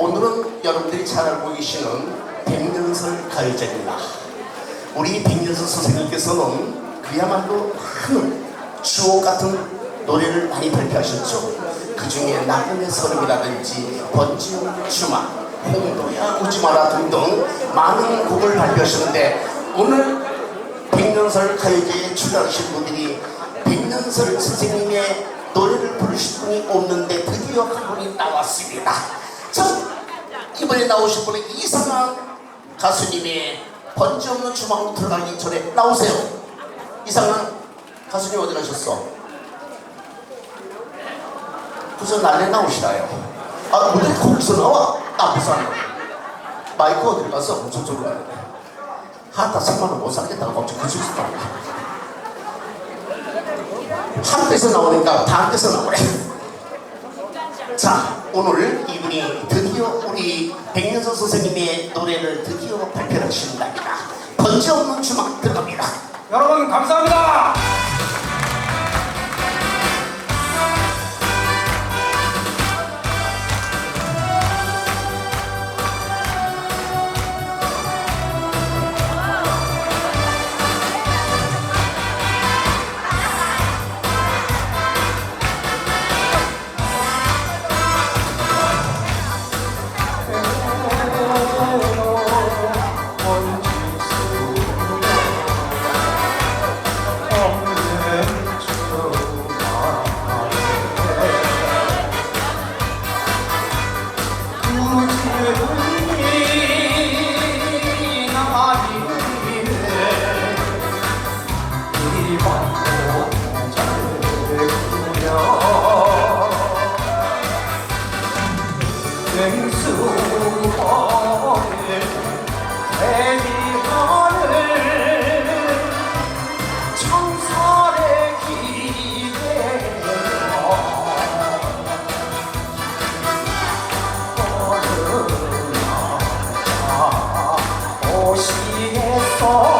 오늘은 여러분들이 잘 알고 계시는 백년설 가요제입니다. 우리 백년설 선생님께서는 그야말로 많은 주옥 같은 노래를 많이 발표하셨죠. 그 중에 나그네 서름이라든지 번지용 주마, 홍도야 우지마라 등등 많은 곡을 발표하셨는데 오늘 백년설 가요제에 출연하신 분들이 백년설 선생님의 노래를 부르실 분이 없는데 드디어 한 분이 나왔습니다. 자, 이번에 나오신 분은 이상한 가수님의 번지 없는 주망으로 들어가기 전에 나오세요. 이상한 가수님 어디 가셨어? 무슨 난리 나오시나요? 아, 무대 거기서 나와? 안 나와. 마이크 어디 갔어? 무슨 소리 하는데? 하다 3만원 못 살겠다고 갑자기 그 소리 나와. 한 대서 나오니까 반 대서 나오래. 자, 오늘 이분이 드디어 우리 백년선 선생님의 노래를 드디어 발표를 하신답니다. 번지 없는 주막 들어갑니다. 여러분 감사합니다. 오시겠어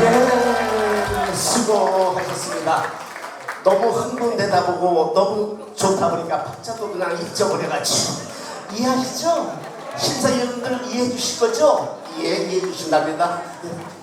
예, 수고하셨습니다. 너무 흥분되다 보고 너무 좋다 보니까 박자도 그냥 잊어버려가지고 이해하시죠? 심사위원들 이해해 주실 거죠? 예, 이해해 주신답니다. 예.